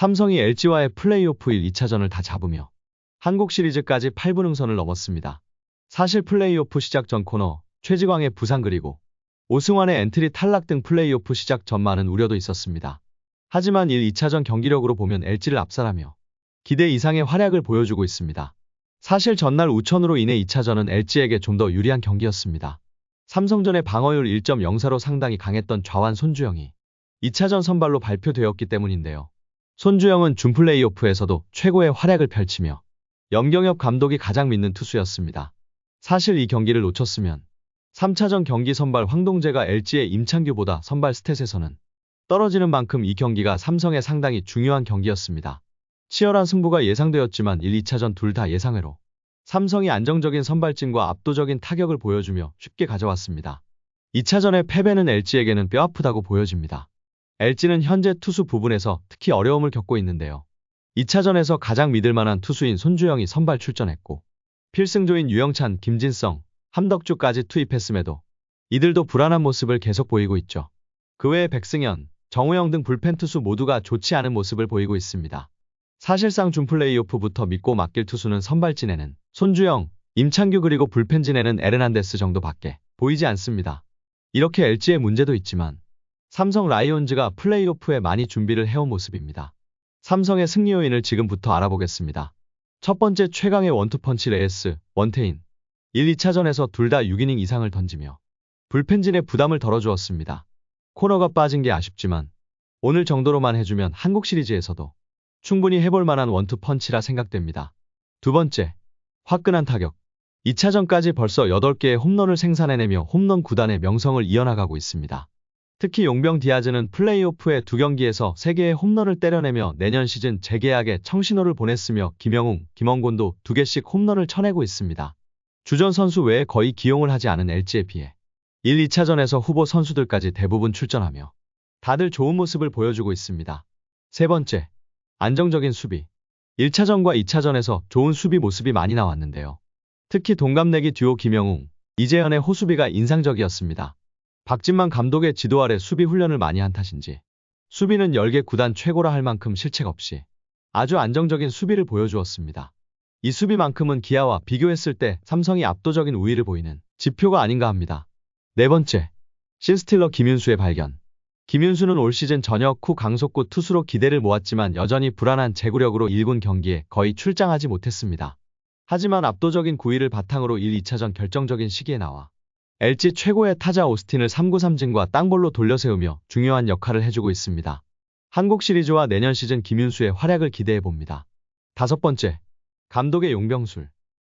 삼성이 LG와의 플레이오프 1, 2차전을 다 잡으며 한국 시리즈까지 8분 응선을 넘었습니다. 사실 플레이오프 시작 전 코너, 최지광의 부상 그리고 오승환의 엔트리 탈락 등 플레이오프 시작 전만은 우려도 있었습니다. 하지만 1, 2차전 경기력으로 보면 LG를 압살하며 기대 이상의 활약을 보여주고 있습니다. 사실 전날 우천으로 인해 2차전은 LG에게 좀 더 유리한 경기였습니다. 삼성전의 방어율 1.04로 상당히 강했던 좌완 손주영이 2차전 선발로 발표되었기 때문인데요. 손주영은 준 플레이오프에서도 최고의 활약을 펼치며 염경엽 감독이 가장 믿는 투수였습니다. 사실 이 경기를 놓쳤으면 3차전 경기 선발 황동재가 LG의 임창규보다 선발 스탯에서는 떨어지는 만큼 이 경기가 삼성에 상당히 중요한 경기였습니다. 치열한 승부가 예상되었지만 1, 2차전 둘 다 예상외로 삼성이 안정적인 선발진과 압도적인 타격을 보여주며 쉽게 가져왔습니다. 2차전의 패배는 LG에게는 뼈아프다고 보여집니다. LG는 현재 투수 부분에서 특히 어려움을 겪고 있는데요. 2차전에서 가장 믿을 만한 투수인 손주영이 선발 출전했고 필승조인 유영찬, 김진성, 함덕주까지 투입했음에도 이들도 불안한 모습을 계속 보이고 있죠. 그 외에 백승현, 정우영 등 불펜 투수 모두가 좋지 않은 모습을 보이고 있습니다. 사실상 준 플레이오프부터 믿고 맡길 투수는 선발진에는 손주영, 임창규 그리고 불펜진에는 에르난데스 정도밖에 보이지 않습니다. 이렇게 LG의 문제도 있지만 삼성 라이온즈가 플레이오프에 많이 준비를 해온 모습입니다. 삼성의 승리 요인을 지금부터 알아보겠습니다. 첫 번째 최강의 원투펀치 레이스, 원태인. 1, 2차전에서 둘 다 6이닝 이상을 던지며 불펜진의 부담을 덜어주었습니다. 코너가 빠진 게 아쉽지만 오늘 정도로만 해주면 한국 시리즈에서도 충분히 해볼 만한 원투펀치라 생각됩니다. 두 번째, 화끈한 타격. 2차전까지 벌써 8개의 홈런을 생산해내며 홈런 구단의 명성을 이어나가고 있습니다. 특히 용병 디아즈는 플레이오프의 두 경기에서 3개의 홈런을 때려내며 내년 시즌 재계약에 청신호를 보냈으며 김영웅, 김원곤도 2개씩 홈런을 쳐내고 있습니다. 주전 선수 외에 거의 기용을 하지 않은 LG에 비해 1, 2차전에서 후보 선수들까지 대부분 출전하며 다들 좋은 모습을 보여주고 있습니다. 세 번째, 안정적인 수비. 1차전과 2차전에서 좋은 수비 모습이 많이 나왔는데요. 특히 동갑내기 듀오 김영웅, 이재현의 호수비가 인상적이었습니다. 박진만 감독의 지도 아래 수비 훈련을 많이 한 탓인지 수비는 10개 구단 최고라 할 만큼 실책 없이 아주 안정적인 수비를 보여주었습니다. 이 수비만큼은 기아와 비교했을 때 삼성이 압도적인 우위를 보이는 지표가 아닌가 합니다. 네 번째, 신스틸러 김윤수의 발견. 김윤수는 올 시즌 전역 후 강속구 투수로 기대를 모았지만 여전히 불안한 제구력으로 1군 경기에 거의 출장하지 못했습니다. 하지만 압도적인 9위를 바탕으로 1, 2차전 결정적인 시기에 나와 LG 최고의 타자 오스틴을 3구 3진과 땅볼로 돌려세우며 중요한 역할을 해주고 있습니다. 한국 시리즈와 내년 시즌 김윤수의 활약을 기대해 봅니다. 다섯 번째, 감독의 용병술.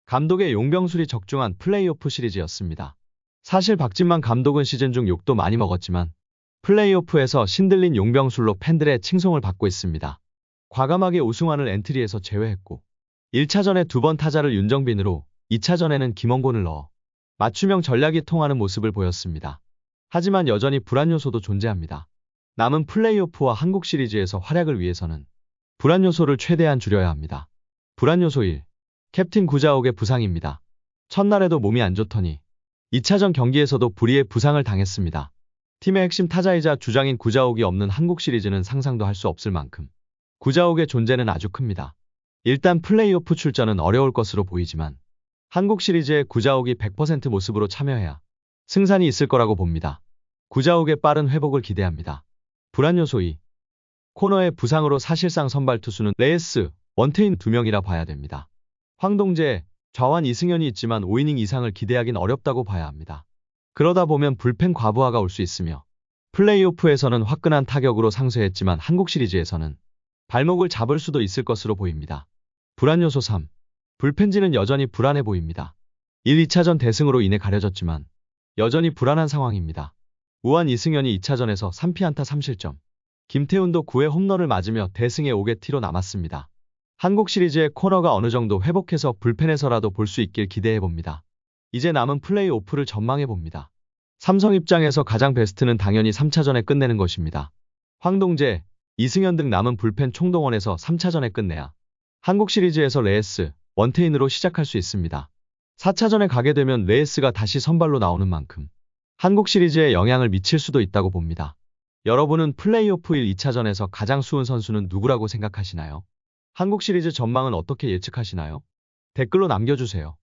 감독의 용병술이 적중한 플레이오프 시리즈였습니다. 사실 박진만 감독은 시즌 중 욕도 많이 먹었지만 플레이오프에서 신들린 용병술로 팬들의 칭송을 받고 있습니다. 과감하게 오승환을 엔트리에서 제외했고 1차전에 두 번 타자를 윤정빈으로 2차전에는 김원곤을 넣어 맞춤형 전략이 통하는 모습을 보였습니다. 하지만 여전히 불안 요소도 존재합니다. 남은 플레이오프와 한국 시리즈에서 활약을 위해서는 불안 요소를 최대한 줄여야 합니다. 불안 요소 1. 캡틴 구자옥의 부상입니다. 첫날에도 몸이 안 좋더니 2차전 경기에서도 불의의 부상을 당했습니다. 팀의 핵심 타자이자 주장인 구자옥이 없는 한국 시리즈는 상상도 할 수 없을 만큼 구자옥의 존재는 아주 큽니다. 일단 플레이오프 출전은 어려울 것으로 보이지만 한국 시리즈에 구자옥이 100% 모습으로 참여해야 승산이 있을 거라고 봅니다. 구자옥의 빠른 회복을 기대합니다. 불안 요소 2. 코너의 부상으로 사실상 선발 투수는 레이스, 원태인 2명이라 봐야 됩니다. 황동재, 좌완 이승현이 있지만 5이닝 이상을 기대하긴 어렵다고 봐야 합니다. 그러다 보면 불펜 과부하가 올 수 있으며 플레이오프에서는 화끈한 타격으로 상쇄했지만 한국 시리즈에서는 발목을 잡을 수도 있을 것으로 보입니다. 불안 요소 3. 불펜진은 여전히 불안해 보입니다. 1, 2차전 대승으로 인해 가려졌지만 여전히 불안한 상황입니다. 우한 이승현이 2차전에서 3피안타 3실점. 김태훈도 9회 홈런을 맞으며 대승의 5개 티로 남았습니다. 한국 시리즈의 코너가 어느 정도 회복해서 불펜에서라도 볼 수 있길 기대해 봅니다. 이제 남은 플레이오프를 전망해 봅니다. 삼성 입장에서 가장 베스트는 당연히 3차전에 끝내는 것입니다. 황동재, 이승현 등 남은 불펜 총동원에서 3차전에 끝내야 한국 시리즈에서 레이스, 원태인으로 시작할 수 있습니다. 4차전에 가게 되면 레이스가 다시 선발로 나오는 만큼 한국 시리즈에 영향을 미칠 수도 있다고 봅니다. 여러분은 플레이오프 1 2차전에서 가장 수훈 선수는 누구라고 생각하시나요? 한국 시리즈 전망은 어떻게 예측하시나요? 댓글로 남겨주세요.